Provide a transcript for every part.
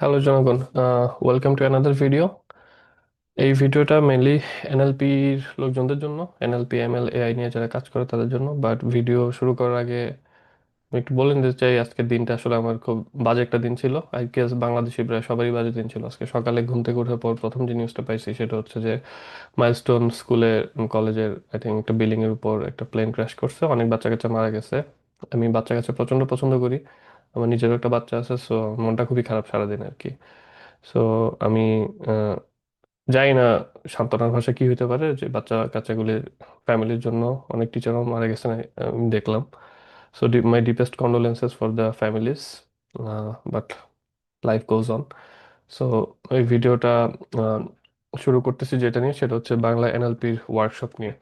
Hello জনগণ welcome to another video এই ভিডিওটা মেনলি এনএলপির লোকজনদের জন্য এনএলপি এমএল এআই নিয়ে যারা কাজ করে তাদের জন্য বাট ভিডিও শুরু করার আগে আমি একটু বলে নিতে চাই, আজকের দিনটা আসলে আমার খুব বাজে একটা দিন ছিল। আই গেস বাংলাদেশি প্রায় সবারই বাজে দিন ছিল। আজকে সকালে ঘুম থেকে ওঠার পর প্রথম যে নিউজটা পাইছি সেটা হচ্ছে যে মাইলস্টোন স্কুলের কলেজের আই থিঙ্ক একটা বিল্ডিং এর উপর একটা প্লেন ক্র্যাশ করছে। অনেক বাচ্চা কাচ্চা মারা গেছে। আমি বাচ্চা কাচ্চা প্রচণ্ড পছন্দ করি। আমার নিজেরও একটা বাচ্চা আছে সো মনটা খুবই খারাপ সারাদিন আর কি। সো আমি জানি না সান্ত্বনার ভাষা কি হতে পারে, যে বাচ্চা কাচ্চাগুলির ফ্যামিলির জন্য অনেক টিচারও মারা গেছেন আমি দেখলাম। So my deepest condolences for the families but life goes on so এই ভিডিওটা শুরু করতেছি যেটা নিয়ে, সেটা হচ্ছে বাংলা এনএলপির ওয়ার্কশপ নিয়ে।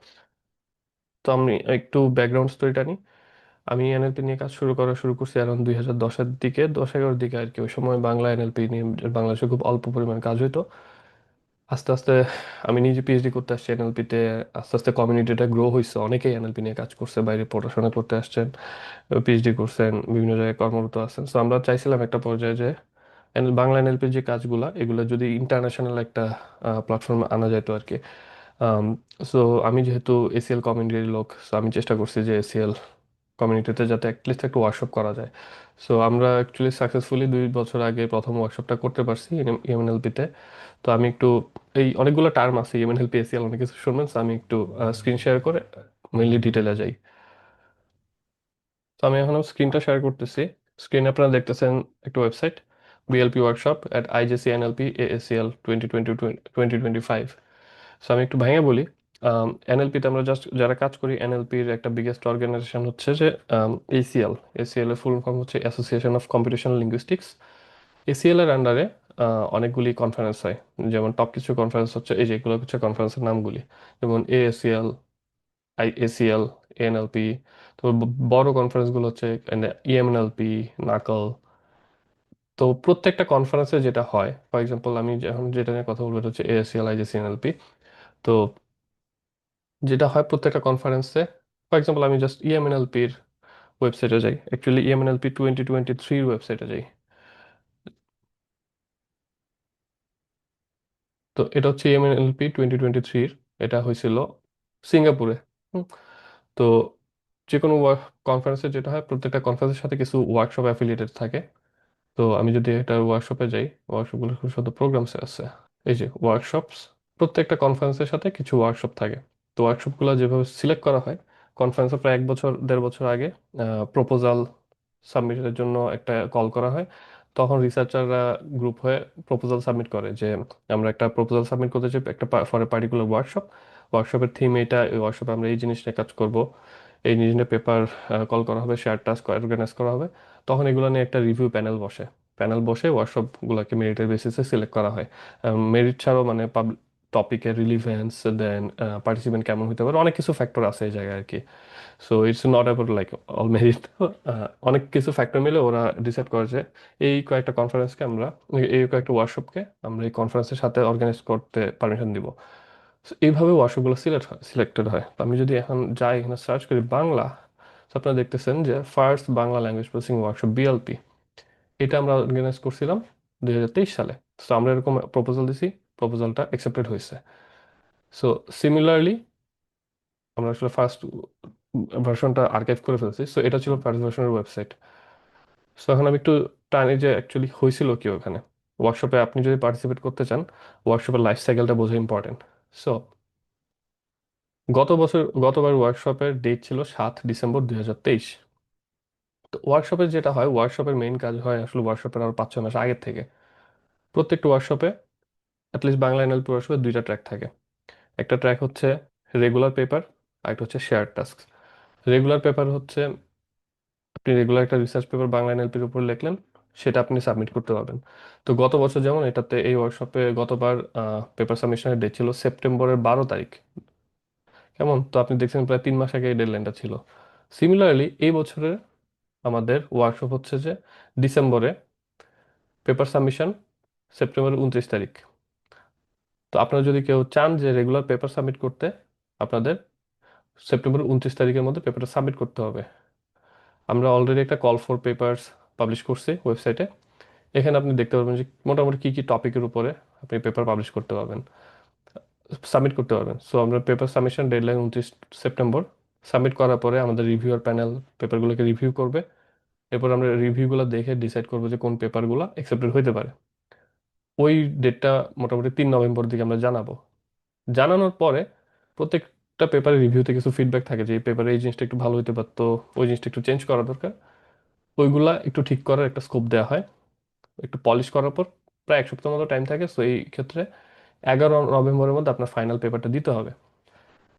তো আমি একটু ব্যাকগ্রাউন্ড স্টোরিটা নিই। আমি এনএলপি নিয়ে কাজ শুরু করা শুরু করছি এখন দুই হাজার দশের দিকে, দশ এগারোর দিকে আর কি। ওই সময় বাংলা এনএলপি নিয়ে বাংলাদেশে খুব অল্প পরিমাণ কাজ হইতো। আস্তে আস্তে আমি নিজে পিএইচডি করতে আসছি এনএলপিতে আস্তে আস্তে কমিউনিটিটা গ্রো হয়েছে অনেকেই এনএলপি নিয়ে কাজ করছে, বাইরে পড়াশোনা করতে আসছেন পিএইচডি করছেন, বিভিন্ন জায়গায় কর্মরত আছেন। সো আমরা চাইছিলাম একটা পর্যায়ে যে বাংলা এনএলপির যে কাজগুলা, এগুলো যদি ইন্টারন্যাশনাল একটা প্ল্যাটফর্মে আনা যেত আর কি। সো আমি যেহেতু এসিএল কমিউনিটির লোক সো আমি চেষ্টা করছি যে এসিএল কমিউনিটিতে যাতে অ্যাটলিস্ট একটা ওয়ার্কশপ করা যায়। সো আমরা অ্যাকচুয়ালি সাকসেসফুলি দুই বছর আগে প্রথম ওয়ার্কশপটা করতে পারছি ইএমএনএলপিতে। তো আমি একটু এই অনেকগুলো টার্ম আছে, ইএমএনএলপি, এসিএল, অনেক কিছু শুনবেন। আমি একটু স্ক্রিন শেয়ার করে মেইনলি ডিটেলে যাই। তো আমি এখন স্ক্রিনটা শেয়ার করতেছি। স্ক্রিনে আপনারা দেখতেছেন একটা website BLP workshop at IJCNLP AACL twenty twenty twenty twenty five so আমি একটু ভেঙে বলি। এনএলপিতে আমরা জাস্ট যারা কাজ করি এনএলপির একটা বিগেস্ট অর্গানাইজেশন হচ্ছে যে এসিএল এসিএল এর ফুল ফর্ম হচ্ছে association of computational linguistics ACL এর আন্ডারে অনেকগুলি কনফারেন্স হয়। যেমন টপ কিছু কনফারেন্স হচ্ছে, এই যেগুলো হচ্ছে কনফারেন্সের নামগুলি। যেমন এএসিএল আই এসিএল এএনএলপি তো বড় কনফারেন্সগুলো হচ্ছে ইএমএনএলপি নাকল তো প্রত্যেকটা কনফারেন্সে যেটা হয় ফর এক্সাম্পল আমি যখন যেটা নিয়ে কথা বলব, এটা হচ্ছে এএসিএল আইজেসি এনএলপি তো যেটা হয় প্রত্যেকটা কনফারেন্সে ফর এক্সাম্পল আমি জাস্ট ইএমএনএলপির ওয়েবসাইটে যাই। অ্যাকচুয়ালি ইএমএনএলপি টোয়েন্টি টোয়েন্টি থ্রির ওয়েবসাইটে যাই। তো এটা হচ্ছে ইএমএনএলপি টোয়েন্টি টোয়েন্টি থ্রির এটা হয়েছিল সিঙ্গাপুরে। তো যে কোনো কনফারেন্সে যেটা হয়, প্রত্যেকটা কনফারেন্সের সাথে কিছু ওয়ার্কশপ অ্যাফিলিয়েটেড থাকে। তো আমি যদি একটা ওয়ার্কশপে যাই ওয়ার্কশপগুলো শত প্রোগ্রামসে আছে। এই যে ওয়ার্কশপস প্রত্যেকটা কনফারেন্সের সাথে কিছু ওয়ার্কশপ থাকে। তো ওয়ার্কশপগুলো যেভাবে সিলেক্ট করা হয় কনফারেন্সে প্রায় এক বছর, দেড় বছর আগে প্রপোজাল সাবমিটের জন্য একটা কল করা হয়। তখন রিসার্চাররা গ্রুপ হয়ে প্রপোজাল সাবমিট করে যে, আমরা একটা প্রপোজাল সাবমিট করতে চাই একটা ফর এ পার্টিকুলার ওয়ার্কশপ ওয়ার্কশপের থিম এটা, এই ওয়ার্কশপে আমরা এই জিনিস নিয়ে কাজ করব। এই জিনিস নিয়ে পেপার কল করা হবে শেয়ার টাস্ক অর্গানাইজ করা হবে। তখন এগুলো নিয়ে একটা রিভিউ প্যানেল বসে। প্যানেল বসে ওয়ার্কশপগুলোকে মেরিটের বেসিসে সিলেক্ট করা হয়। মেরিট ছাড়াও মানে টপিকের রিলিভেন্স দেন পার্টিসিপেন্ট কেমন হতে পারে, অনেক কিছু ফ্যাক্টর আছে এই জায়গায় আর কি so it's not about like all merit অনেক কিছু ফ্যাক্টর মিলে ওরা ডিসাইড করে যে এই কয়েকটা কনফারেন্সকে আমরা, এই কয়েকটা ওয়ার্কশপকে আমরা এই কনফারেন্সের সাথে অর্গানাইজ করতে পারমিশন দিব। এইভাবে ওয়ার্কশপগুলো সিলেক্ট হয় সিলেক্টেড হয়। তো আমি যদি এখন যাই, এখানে সার্চ করি বাংলা তো আপনারা দেখতেছেন যে first Bangla language processing workshop BLP এটা আমরা অর্গানাইজ করছিলাম দুই হাজার তেইশ সালে। তো আমরা এরকম প্রপোজাল দিছি প্রপোজালটা অ্যাকসেপ্টেড হয়েছে। সো সিমিলারলি আমরা আসলে ফার্স্ট ভার্সনটা আর্কাইভ করে ফেলছি। সো এটা ছিল ফার্স্ট ভার্সনের ওয়েবসাইট সো এখন আমি একটু টানি যে অ্যাকচুয়ালি হয়েছিল কি ওখানে। ওয়ার্কশপে আপনি যদি পার্টিসিপেট করতে চান ওয়ার্কশপের লাইফ সাইকেলটা বোঝা ইম্পর্টেন্ট সো গত বছর, গতবার ওয়ার্কশপের ডেট ছিল সাত ডিসেম্বর দুই হাজার তেইশ। তো ওয়ার্কশপে যেটা হয় ওয়ার্কশপের মেইন কাজ হয় আসলে ওয়ার্কশপের আরও পাঁচ ছয় মাস আগের থেকে। প্রত্যেকটা ওয়ার্কশপে অ্যাটলিস্ট বাংলা এনএলপি ওয়ার্কশপে দুইটা ট্র্যাক থাকে। একটা ট্র্যাক হচ্ছে রেগুলার পেপার আর একটা হচ্ছে শেয়ার টাস্ক রেগুলার পেপার হচ্ছে, আপনি রেগুলার একটা রিসার্চ পেপার বাংলা এনএলপির উপর লিখলেন, সেটা আপনি সাবমিট করতে পারবেন। তো গত বছর যেমন, এটাতে এই ওয়ার্কশপে গতবার পেপার সাবমিশনের ডেট ছিল সেপ্টেম্বরের বারো তারিখ। কেমন? তো আপনি দেখছেন প্রায় তিন মাস আগে এই ডেডলাইনটা ছিল। সিমিলারলি এই বছরের আমাদের ওয়ার্কশপ হচ্ছে যে ডিসেম্বরে পেপার সাবমিশন সেপ্টেম্বরের উনত্রিশ তারিখ। তো আপনারা যদি কেউ চান যে রেগুলার পেপার সাবমিট করতে, আপনাদের সেপ্টেম্বর উনত্রিশ তারিখের মধ্যে পেপারটা সাবমিট করতে হবে। আমরা অলরেডি একটা কল ফর পেপারস পাবলিশ করছি ওয়েবসাইটে এখানে আপনি দেখতে পারবেন যে মোটামুটি কী কী টপিকের উপরে আপনি পেপার পাবলিশ করতে পারবেন সাবমিট করতে পারবেন। সো আমরা পেপার সাবমিশন ডেডলাইন উনত্রিশ সেপ্টেম্বর সাবমিট করার পরে আমাদের রিভিউয়ার প্যানেল পেপারগুলোকে রিভিউ করবে। এরপর আমরা রিভিউগুলো দেখে ডিসাইড করব যে কোন পেপারগুলো অ্যাকসেপ্টেড হইতে পারে। ওই ডেটটা মোটামুটি তিন নভেম্বর দিকে আমরা জানাব। জানানোর পরে প্রত্যেকটা পেপারের রিভিউতে কিছু ফিডব্যাক থাকে যে, এই পেপারে এই জিনিসটা একটু ভালো হতে পারতো, ওই জিনিসটা একটু চেঞ্জ করা দরকার। ওইগুলা একটু ঠিক করার একটা স্কোপ দেওয়া হয়, একটু পলিশ করার পর প্রায় এক সপ্তাহ মতো টাইম থাকে সো এই ক্ষেত্রে এগারো নভেম্বরের মধ্যে আপনার ফাইনাল পেপারটা দিতে হবে।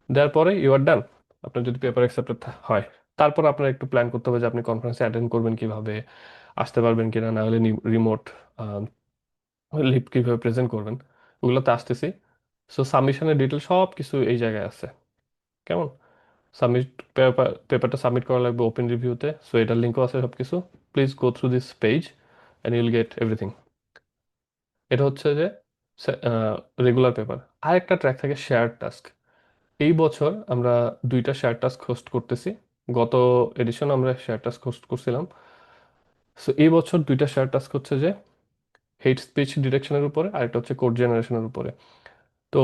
দেওয়ার পরে ইউ আর ডান আপনার যদি পেপার অ্যাকসেপ্টেড হয়, তারপর আপনার একটু প্ল্যান করতে হবে যে, আপনি কনফারেন্সে অ্যাটেন্ড করবেন কীভাবে, আসতে পারবেন কিনা না হলে রিমোট লিপ কীভাবে প্রেজেন্ট করবেন। ওগুলোতে আসতেছি। সো সাবমিশনের ডিটেল সব কিছু এই জায়গায় আছে। কেমন? সাবমিট পেপার পেপারটা সাবমিট করা লাগবে ওপেন রিভিউতে সো এটার লিঙ্কও আছে সব কিছু please go through this page and you'll get everything এটা হচ্ছে যে রেগুলার পেপার আর একটা ট্র্যাক থাকে শেয়ার টাস্ক এই বছর আমরা দুইটা শেয়ার টাস্ক হোস্ট করতেছি। গত এডিশন আমরা শেয়ার টাস্ক হোস্ট করছিলাম। সো এই বছর দুইটা শেয়ার টাস্ক হচ্ছে যে হেট স্পিচ ডিরেকশনের উপরে, আর একটা হচ্ছে কোড জেনারেশনের উপরে। তো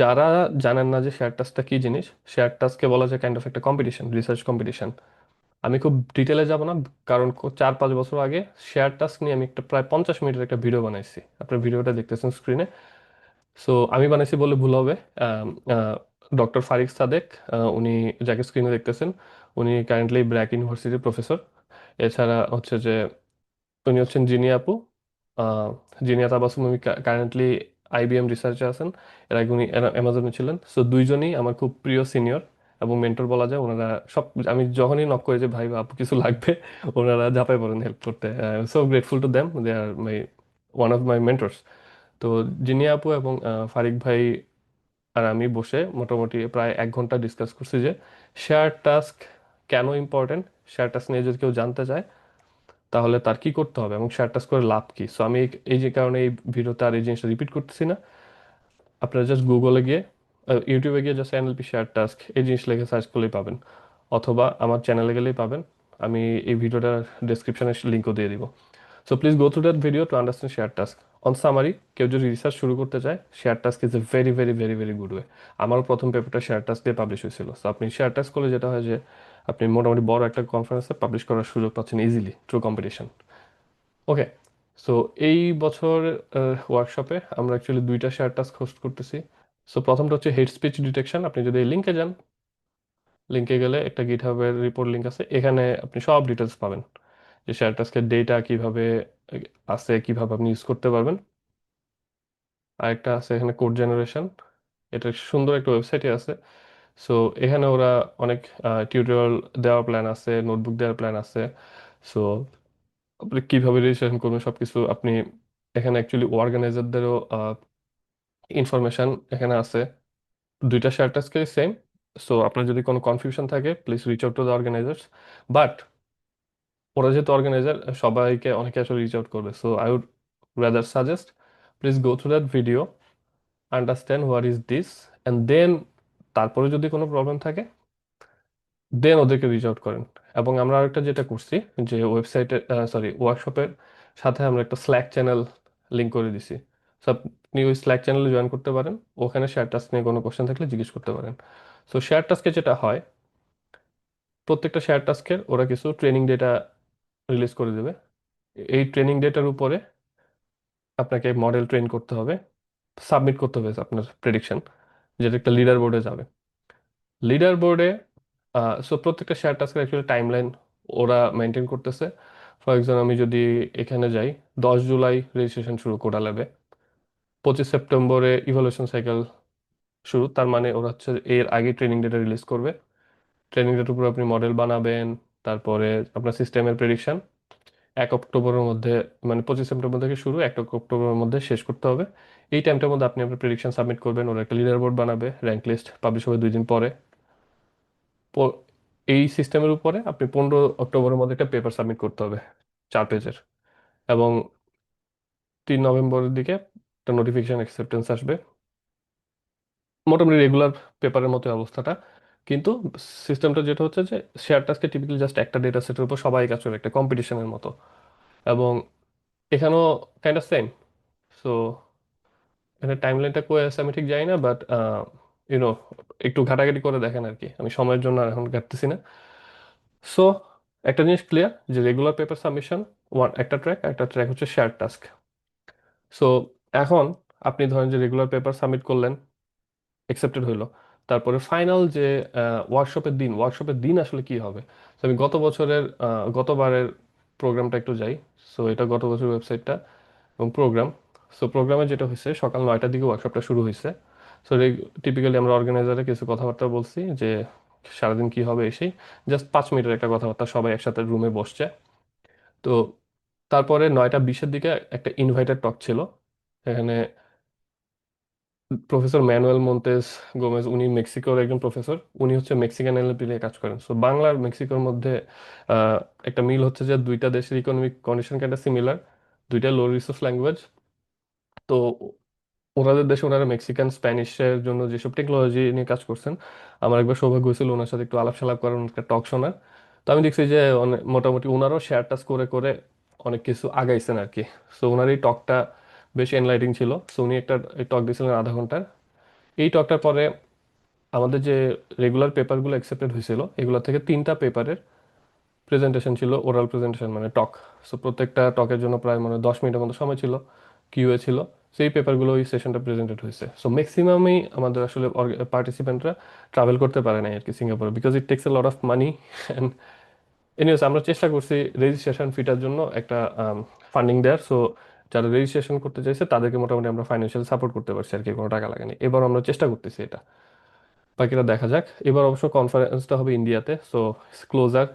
যারা জানেন না যে শেয়ার টাস্কটা কি জিনিস শেয়ার টাস্ককে বলা যায় কাইন্ড অফ একটা কম্পিটিশন রিসার্চ কম্পিটিশন আমি খুব ডিটেলে যাব না, কারণ চার পাঁচ বছর আগে শেয়ার টাস্ক নিয়ে আমি একটা প্রায় পঞ্চাশ মিনিটের একটা ভিডিও বানাইছি। আপনার ভিডিওটা দেখতেছেন স্ক্রিনে সো আমি বানাইছি বলে ভুল হবে। ডক্টর ফারিক সাদেক উনি যাকে স্ক্রিনে দেখতেছেন, উনি কারেন্টলি ব্র্যাক ইউনিভার্সিটির প্রফেসর এছাড়া হচ্ছে যে উনি হচ্ছেন জিনিয়া আপু জিনিয়া তাবাসুম উনি কারেন্টলি আইবিএম রিসার্চে আছেন। এর আগে উনি অ্যামাজনে ছিলেন। সো দুইজনই আমার খুব প্রিয় সিনিয়র এবং মেন্টর বলা যায়। ওনারা সব, আমি যখনই নক করি যে, ভাই বা আপু, কিছু লাগবে? ওনারা ঝাঁপাই পড়েন হেল্প করতে। So grateful to them they are my one of my mentors তো জিনিয়া আপু এবং ফারিক ভাই আর আমি বসে মোটামুটি প্রায় এক ঘণ্টা ডিসকাস করছি যে শেয়ার টাস্ক কেন ইম্পর্টেন্ট শেয়ার টাস্ক নিয়ে যদি কেউ জানতে চায় তাহলে তার কি করতে হবে এবং শেয়ার টাস্ক করে লাভ কি? সো আমি এই যে কারণে এই ভিডিওতে আর এই জিনিসটা রিপিট করতেছি না। আপনারা জাস্ট গুগলে গিয়ে ইউটিউবে গিয়ে জাস্ট এনএলপি শেয়ার টাস্ক এই জিনিস লিখে সার্চ করলেই পাবেন। অথবা আমার চ্যানেলে গেলেই পাবেন। আমি এই ভিডিওটার ডেসক্রিপশনে লিঙ্কও দিয়ে দিব। So please go through that video to understand share task on summary কেউ যদি রিসার্চ শুরু করতে চায় share task is a very very very very good way আমারও প্রথম পেপারটা শেয়ার টাস্ক দিয়ে পাবলিশ হয়েছিল। সো আপনি শেয়ার টাস্ক করলে যেটা হয় যে আপনি মোটামুটি বড় একটা কনফারেন্সে পাবলিশ করার সুযোগ পাচ্ছেন easily through competition okay so এই বছর ওয়ার্কশপে আমরা অ্যাকচুয়ালি দুইটা শেয়ার টাস্ক হোস্ট করতেছি। সো প্রথমটা হচ্ছে হেড স্পিচ ডিটেকশন আপনি যদি এই লিঙ্কে যান লিঙ্কে গেলে একটা গিটহাবের রিপোর্ট লিঙ্ক আছে, এখানে আপনি সব ডিটেলস পাবেন। যে শেয়ার টাস্কের ডেটা কীভাবে, আছে, কীভাবে আপনি ইউজ করতে পারবেন। আর একটা আছে এখানে কোড জেনারেশন এটা সুন্দর একটা ওয়েবসাইটে আছে। সো এখানে ওরা অনেক টিউটোরিয়াল দেওয়ার প্ল্যান আছে নোটবুক দেওয়ার প্ল্যান আছে। সো আপনি কীভাবে রেজিস্ট্রেশন করবেন সবকিছু আপনি এখানে অ্যাকচুয়ালি অর্গানাইজারদেরও ইনফরমেশন এখানে আছে। দুইটা শেয়ার টাস্কে সেম সো আপনার যদি কোনো কনফিউশন থাকে please reach out to the organizers but ওরা যেহেতু অর্গানাইজার সবাইকে অনেকে আসলে রিচ আউট করবে। So I would rather suggest please go through that video understand what is this and then তারপরে যদি কোনো প্রবলেম থাকে দেন ওদেরকে রিচ আউট করেন। এবং আমরা আরেকটা যেটা করছি যে ওয়েবসাইটে সরি ওয়ার্কশপের সাথে আমরা একটা স্ল্যাক চ্যানেল লিঙ্ক করে দিছি। সো আপনি ওই স্ল্যাক চ্যানেলে জয়েন করতে পারেন। ওখানে শেয়ার টাস্ক নিয়ে কোনো কোশ্চেন থাকলে জিজ্ঞেস করতে পারেন। সো শেয়ার টাস্কে যেটা হয়, প্রত্যেকটা শেয়ার টাস্কের ওরা কিছু ট্রেনিং ডেটা রিলিজ করে দেবে। এই ট্রেনিং ডেটার উপরে আপনাকে মডেল ট্রেন করতে হবে। সাবমিট করতে হবে আপনার প্রেডিকশন যেটা একটা লিডার বোর্ডে যাবে। লিডার বোর্ডে সো প্রত্যেকটা শেয়ার টাস্কের অ্যাকচুয়ালি টাইম লাইন ওরা মেনটেন করতেছে। ফর এক্সাম্পল আমি যদি এখানে যাই, দশ জুলাই রেজিস্ট্রেশন শুরু করা লাগবে পঁচিশ সেপ্টেম্বরে ইভ্যালুয়েশন সাইকেল শুরু, তার মানে ওরা হচ্ছে এর আগে ট্রেনিং ডেটা রিলিজ করবে। ট্রেনিং ডেটার উপর আপনি মডেল বানাবেন, তারপরে আপনার সিস্টেমের প্রেডিকশন এক অক্টোবরের মধ্যে মানে পঁচিশ সেপ্টেম্বর থেকে শুরু, এক অক্টোবরের মধ্যে শেষ করতে হবে। এই টাইমটার মধ্যে আপনি আপনার প্রেডিকশন সাবমিট করবেন, ওরা একটা লিডার বোর্ড বানাবে র্যাঙ্ক লিস্ট পাবলিশ হবে দুই দিন পরে। এই সিস্টেমের উপরে আপনি পনেরো অক্টোবরের মধ্যে একটা পেপার সাবমিট করতে হবে, চার পেজের। এবং তিন নভেম্বরের দিকে একটা নোটিফিকেশন অ্যাকসেপ্টেন্স আসবে। মোটামুটি রেগুলার পেপারের মতো অবস্থাটা। কিন্তু সিস্টেমটা যেটা হচ্ছে যে শেয়ার টাস্কে টিপিক্যালি জাস্ট একটা ডেটা সেটের উপর সবাই কাজ করে, একটা কম্পিটিশনের মতো। এবং এখানেও কাইন্ড অফ সেম সো এখানে টাইমলাইনটা কই আছে আমি ঠিক জানি না বাট ইউনো একটু ঘাটাঘাটি করে দেখেন আর কি। আমি সময়ের জন্য আর এখন ঘাটতেছি না। সো একটা জিনিস ক্লিয়ার যে রেগুলার পেপার সাবমিশন ওয়ান একটা ট্র্যাক একটা ট্র্যাক হচ্ছে শেয়ার টাস্ক সো এখন আপনি ধরেন যে রেগুলার পেপার সাবমিট করলেন অ্যাকসেপ্টেড হইল। তারপরে ফাইনাল যে ওয়ার্কশপের দিন ওয়ার্কশপের দিন আসলে কি হবে? তো আমি গত বছরের গতবারের প্রোগ্রামটা একটু যাই। সো এটা গত বছরের ওয়েবসাইটটা এবং প্রোগ্রাম সো প্রোগ্রামে যেটা হয়েছে, সকাল নয়টার দিকে ওয়ার্কশপটা শুরু হয়েছে। সো টিপিক্যালি আমরা অর্গানাইজারে কিছু কথাবার্তা বলছি যে, সারাদিন কি হবে এসেই। জাস্ট পাঁচ মিনিটের একটা কথাবার্তা, সবাই একসাথে রুমে বসছে। তো, তারপরে নয়টা বিশের দিকে একটা ইনভাইটেড টক ছিল। এখানে প্রফেসর ম্যানুয়েল মন্তেস গোমেজ উনি মেক্সিকোর একজন প্রফেসর উনি হচ্ছে মেক্সিকান এনএলপি কাজ করেন। সো বাংলা আর মেক্সিকোর মধ্যে একটা মিল হচ্ছে যে দুইটা দেশের ইকোনমিক কন্ডিশন kind সিমিলার দুইটা লো রিসোর্স ল্যাঙ্গুয়েজ তো, ওনাদের দেশে ওনারা মেক্সিকান স্প্যানিশের জন্য যেসব টেকনোলজি নিয়ে কাজ করছেন, আমার একবার সৌভাগ্য হয়েছিল ওনার সাথে একটু আলাপ সালাপ করার একটা টক শোনার। তো, আমি দেখছি যে মোটামুটি ওনারাও শেয়ার টাচ করে করে অনেক কিছু আগাইছেন আর কি। সো ওনার এই টকটা বেশ এনলাইটিং ছিল। সো উনি একটা টক দিয়েছিলেন আধা ঘণ্টার। এই টকটার পরে আমাদের যে রেগুলার পেপারগুলো অ্যাকসেপ্টেড হয়েছিল, এগুলো থেকে তিনটা পেপারের প্রেজেন্টেশন ছিল ওরাল প্রেজেন্টেশন মানে টক সো প্রত্যেকটা টকের জন্য প্রায় মানে দশ মিনিটের মতো সময় ছিল কিউএ ছিল। সেই পেপারগুলো ওই সেশনটা প্রেজেন্টেড হয়েছে। সো ম্যাক্সিমামই আমাদের আসলে পার্টিসিপেন্টরা ট্রাভেল করতে পারে না আর কি সিঙ্গাপুরে because it takes a lot of money and anyways আমরা চেষ্টা করছি রেজিস্ট্রেশন ফিটার জন্য একটা ফান্ডিং দেওয়ার সো যারা রেজিস্ট্রেশন করতে চাইছে, তাদেরকে মোটামুটি আমরা ফাইন্যান্সিয়াল সাপোর্ট করতে পারছি আর কি, কোনো টাকা লাগেনি। এবার আমরা চেষ্টা করতেছি এটা। বাকিটা দেখা যাক। এবার অবশ্য কনফারেন্সটা হবে ইন্ডিয়াতে so closer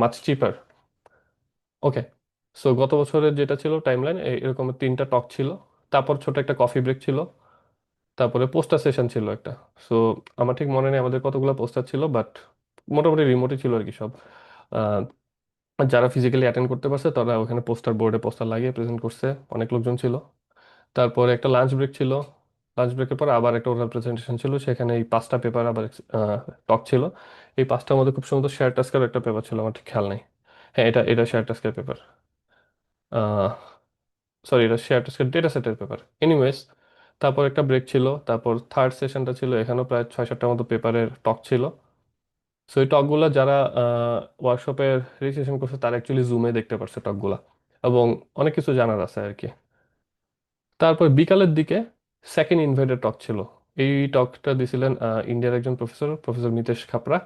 much cheaper okay so গত বছরের যেটা ছিল টাইমলাইন এরকম তিনটা টক ছিল। তারপর ছোট একটা কফি ব্রেক ছিল। তারপরে পোস্টার সেশন ছিল একটা। সো আমার ঠিক মনে নেই আমাদের কতগুলো পোস্টার ছিল বাট মোটামুটি রিমোটই ছিল আর কি সব। যারা ফিজিক্যালি অ্যাটেন্ড করতে পারছে, তারা ওখানে পোস্টার বোর্ডে পোস্টার লাগিয়ে প্রেজেন্ট করছে। অনেক লোকজন ছিল। তারপরে একটা লাঞ্চ ব্রেক ছিল। লাঞ্চ ব্রেকের পর আবার একটা ওরাল প্রেজেন্টেশন ছিল। সেখানে এই পাঁচটা পেপার আবার টক ছিল। এই পাঁচটার মধ্যে খুব সুন্দর শেয়ার টাস্কের একটা পেপার ছিল, আমার ঠিক খেয়াল নেই। হ্যাঁ এটা এটা শেয়ার টাস্কের পেপার সরি এটা শেয়ার টাস্কের ডেটা সেটের পেপার এনিওয়েজ তারপর একটা ব্রেক ছিল। তারপর থার্ড সেশনটা ছিল। এখানেও প্রায় ছয় সাতটার মতো পেপারের টক ছিল। সো এই টকগুলো যারা ওয়ার্কশপের রেজিস্ট্রেশন করছে, তারা অ্যাকচুয়ালি জুমে দেখতে পারছে টকগুলা এবং অনেক কিছু জানার আছে আর কি তারপর বিকালের দিকে সেকেন্ড ইনভাইটেড টক ছিল। এই টকটা দিছিলেন ইন্ডিয়ার একজন professor professor Mitesh Khapra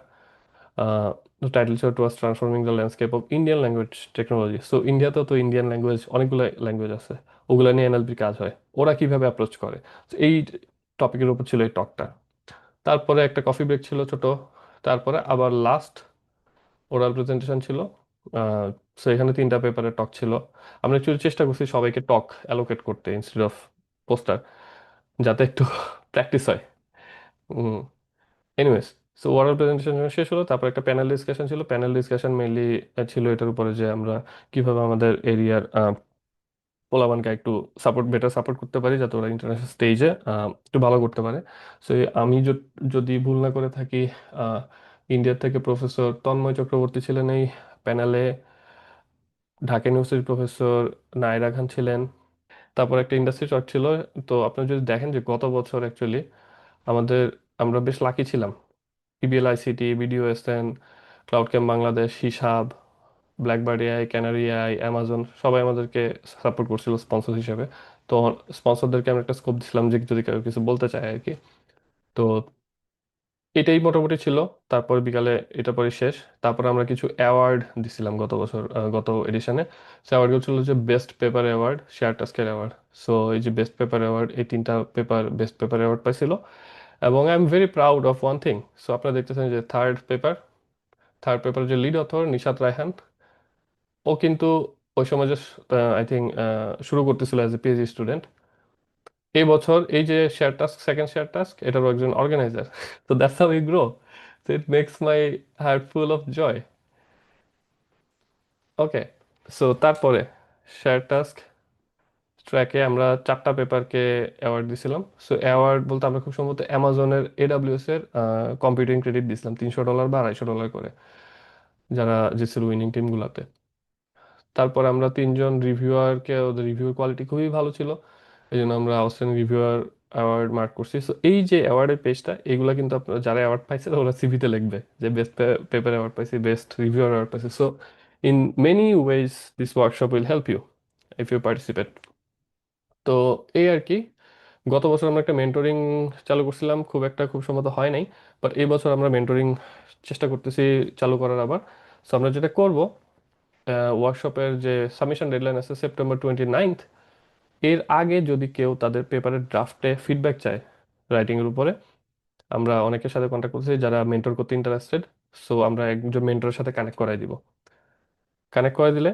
title ছিল towards transforming the landscape of Indian language technology so ইন্ডিয়াতে তো ইন্ডিয়ান ল্যাঙ্গুয়েজ অনেকগুলো ল্যাঙ্গুয়েজ আছে। ওগুলো নিয়ে এনএলপির কাজ হয়। ওরা কীভাবে অ্যাপ্রোচ করে? এই টপিকের উপর ছিল এই টকটা তারপরে একটা কফি ব্রেক ছিল ছোট। তারপরে আবার লাস্ট ওরাল প্রেজেন্টেশন ছিল। সো এখানে তিনটা পেপারে টক ছিল। আমরা একটু চেষ্টা করছি সবাইকে টক অ্যালোকেট করতে ইনস্টেড অফ পোস্টার যাতে একটু প্র্যাকটিস হয়। এনিওয়েজ সো ওরাল প্রেজেন্টেশন শেষ হলো, তারপর একটা প্যানেল ডিসকাশন ছিল। প্যানেল ডিসকাশন মেইনলি ছিল এটার উপরে যে আমরা কীভাবে আমাদের এরিয়ার পোলাবানকে একটু সাপোর্ট বেটার সাপোর্ট করতে পারি যাতে ওরা ইন্টারন্যাশনাল স্টেজে একটু ভালো করতে পারে। সো আমি যদি ভুল না করে থাকি ইন্ডিয়া থেকে প্রফেসর তন্ময় চক্রবর্তী ছিলেন এই প্যানেলে ঢাকা ইউনিভার্সিটির প্রফেসর নায়রা খান ছিলেন। তারপর একটা ইন্ডাস্ট্রি চট ছিল। তো আপনারা যদি দেখেন যে গত বছর অ্যাকচুয়ালি আমাদের, আমরা বেশ লাকি ছিলাম। EBL ICT BDO SN cloud camp Bangladesh হিসাব blackbird AI canary AI Amazon সবাই আমাদেরকে সাপোর্ট করছিল স্পন্সর হিসেবে। তো স্পন্সরদেরকে আমরা একটা স্কোপ দিছিলাম যে যদি কেউ কিছু বলতে চায় আর কি। তো এটাই মোটামুটি ছিল। তারপর বিকালে এটা পরে শেষ। তারপর আমরা কিছু অ্যাওয়ার্ড দিছিলাম গত বছর গত এডিশনে সে অ্যাওয়ার্ডগুলো ছিল যে বেস্ট পেপার অ্যাওয়ার্ড শেয়ার টাস্কের অ্যাওয়ার্ড সো এই যে বেস্ট পেপার অ্যাওয়ার্ড এই তিনটা পেপার বেস্ট পেপার অ্যাওয়ার্ড পাইছিল। এবং I am very proud of one thing so আপনারা দেখতেছেন যে থার্ড পেপার থার্ড পেপার যে লিড অথর নিশাত রায়হান। ও কিন্তু ওই সময় যে আই থিঙ্ক শুরু করতেছিল অ্যাজ এ পিএইচডি স্টুডেন্ট এই বছর এই যে shared task second shared task এটারও একজন অর্গানাইজার তো that's how we grow so it makes my heart full of joy okay so তারপরে শেয়ার টাস্ক ট্র্যাকে আমরা চারটা পেপারকে অ্যাওয়ার্ড দিছিলাম। সো অ্যাওয়ার্ড বলতে আমরা খুব সম্ভবত অ্যামাজনের এডাব্লিউএস এর কম্পিউটিং ক্রেডিট দিছিলাম। তিনশো ডলার বা আড়াইশো ডলার করে। যারা জিতছিল উইনিং টিমগুলোতে তারপর আমরা তিনজন রিভিউয়ারকে ওদের রিভিউ কোয়ালিটি খুবই ভালো ছিল। এই জন্য আমরা আউটস্ট্যান্ডিং রিভিউয়ার অ্যাওয়ার্ড মার্ক করছি। সো এই যে অ্যাওয়ার্ডের পেজটা এগুলো কিন্তু আপনারা যারা অ্যাওয়ার্ড পাইছে ওরা সিভিতে লিখবে যে বেস্ট পেপার অ্যাওয়ার্ড পাইছি বেস্ট রিভিউয়ার অ্যাওয়ার্ড পাইছি। So in many ways this workshop will help you if you participate তো, এই আর কি। গত বছর আমরা একটা মেন্টরিং চালু করছিলাম, খুব একটা খুব সম্ভবত হয় নাই বাট এই বছর আমরা মেন্টরিং চেষ্টা করতেছি চালু করার আবার। সো আমরা যেটা করব ওয়ার্কশপের যে সাবমিশন ডেডলাইন আছে সেপ্টেম্বর টোয়েন্টি নাইনথ এর আগে যদি কেউ তাদের পেপারের ড্রাফটে ফিডব্যাক চায় রাইটিংয়ের উপরে, আমরা অনেকের সাথে কন্ট্যাক্ট করতেছি যারা মেন্টর করতে ইন্টারেস্টেড সো আমরা একজন মেন্টরের সাথে কানেক্ট করাই দিব। কানেক্ট করে দিলে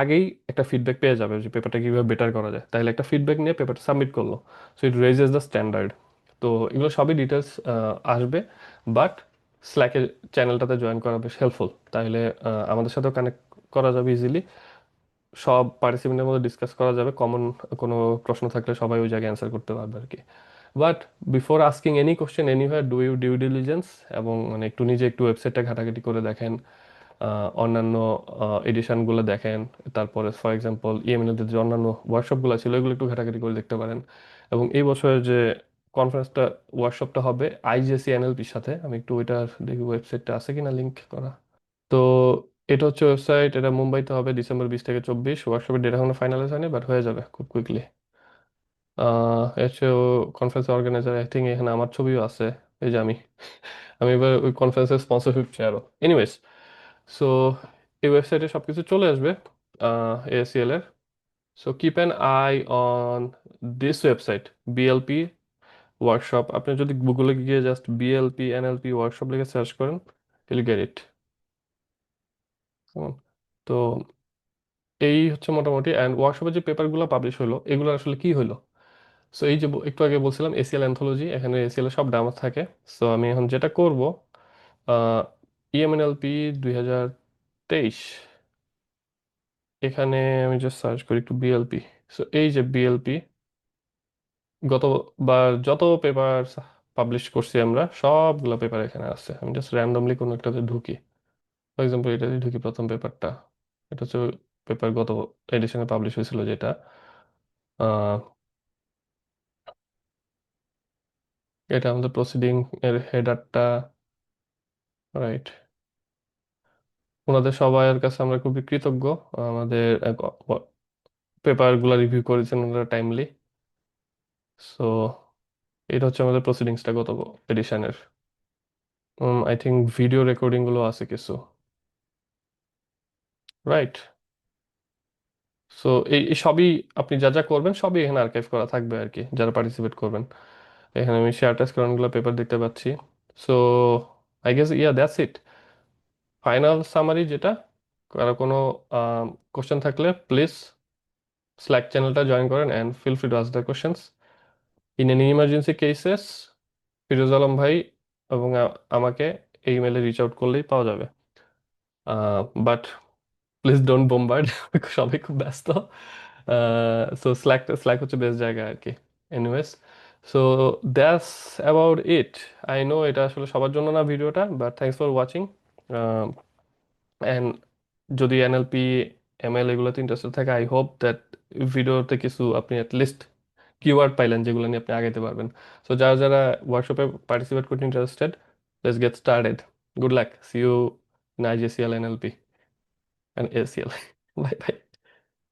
আগেই একটা ফিডব্যাক পেয়ে যাবে যে পেপারটা কীভাবে বেটার করা যায়। তাহলে একটা ফিডব্যাক নিয়ে পেপারটা সাবমিট করল। So it raises the standard তো এগুলো সবই ডিটেলস আসবে বাট স্ল্যাকের চ্যানেলটাতে জয়েন করা বেশ হেল্পফুল তাহলে আমাদের সাথেও কানেক্ট করা যাবে ইজিলি সব পার্টিসিপেন্টের মধ্যে ডিসকাস করা যাবে। কমন কোনো প্রশ্ন থাকলে সবাই ওই জায়গায় অ্যান্সার করতে পারবে আর কি but before asking any question anywhere do you due diligence এবং মানে একটু নিজে একটু ওয়েবসাইটটা ঘাটাঘাটি করে দেখেন অন্যান্য এডিশনগুলো দেখেন। তারপরে ফর এক্সাম্পল ইএমএল যে অন্যান্য ওয়ার্কশপগুলো ছিল, এগুলো একটু ঘাটাঘাটি করে দেখতে পারেন। এবং এই বছরের যে কনফারেন্সটা ওয়ার্কশপটা হবে আইজেসি এনএলপির সাথে। আমি একটু ওইটার দেখি ওয়েবসাইটটা আছে কিনা লিঙ্ক করা। তো এটা হচ্ছে ওয়েবসাইট এটা মুম্বাইতে হবে ডিসেম্বর বিশ থেকে চব্বিশ। ওয়ার্কশপের ডেট এখনও ফাইনালাইজ হয়নি বাট হয়ে যাবে খুব কুইকলি আহ হচ্ছে কনফারেন্স অর্গানাইজার আই থিঙ্ক এখানে আমার ছবিও আছে, এই যে আমি। আমি এবার ওই কনফারেন্সের স্পন্সরশিপ চেয়ারও এনিওয়েজ সো এই ওয়েবসাইটে সব কিছু চলে আসবে এএসিএল এর so keep an eye on this website BLP workshop আপনি যদি গুগলে গিয়ে জাস্ট বিএলপি এনএলপি ওয়ার্কশপ লিখে সার্চ করেন ইউল গেট ইট তো এই হচ্ছে মোটামুটি অ্যান্ড ওয়ার্কশপের যে পেপারগুলো পাবলিশ হলো, এগুলো আসলে কি হলো? সো এই যে একটু আগে বলছিলাম এসিএল অ্যান্থোলজি এখানে এসিএল সব ডাউন থাকে। সো আমি এখন যেটা করব ইএমএনএলপি দুই হাজার তেইশ। এখানে আমি জাস্ট সার্চ করি একটু বিএলপি সো এই যে বিএলপি গতবার যত পেপার পাবলিশ করছি আমরা, সবগুলো পেপার এখানে আছে। আমি জাস্ট র্যান্ডমলি কোনো একটাতে ঢুকি। ফর এক্সাম্পল এটাতে ঢুকি প্রথম পেপারটা এটা হচ্ছে পেপার গত এডিশনে পাবলিশ হয়েছিল যেটা। এটা আমাদের প্রসিডিং এর হেডারটা রাইট ওনাদের সবার কাছে আমরা খুবই কৃতজ্ঞ। আমাদের পেপারগুলো রিভিউ করেছেন ওনারা টাইমলি সো এটা হচ্ছে আমাদের প্রসিডিংসটা গত এডিশনের আই থিঙ্ক ভিডিও রেকর্ডিংগুলো আছে কিছু। রাইট সো এই সবই আপনি যা যা করবেন সবই এখানে আর্কাইভ করা থাকবে আর কি, যারা পার্টিসিপেট করবেন। এখানে আমি শেয়ার টেস্ট করানগুলো পেপার দেখতে পাচ্ছি। So I guess yeah that's it final summary যেটা, কারও কোনো কোশ্চেন থাকলে প্লিজ স্ল্যাক চ্যানেলটা জয়েন করেন and feel free to ask the questions in an emergency cases Firoz Alam ভাই এবং আমাকে এই ইমেলে রিচ আউট করলেই পাওয়া যাবে। বাট প্লিজ ডোন্ট বোমবার্ড সবাই খুব ব্যস্ত। সো স্ল্যাক স্ল্যাক হচ্ছে বেস্ট জায়গা আর কি। Anyways so that's about it I know এটা আসলে সবার জন্য না ভিডিওটা but thanks for watching and যদি এনএলপি এমএল এগুলোতে ইন্টারেস্টেড থাকে আই হোপ দ্যাট ভিডিওতে কিছু আপনি অ্যাটলিস্ট কিওয়ার্ড পাইলেন যেগুলো নিয়ে আপনি আগাইতে পারবেন সো যারা যারা ওয়ার্কশপে পার্টিসিপেট করতে interested let's get started good luck see you in IGCL NLP and ACL. bye bye.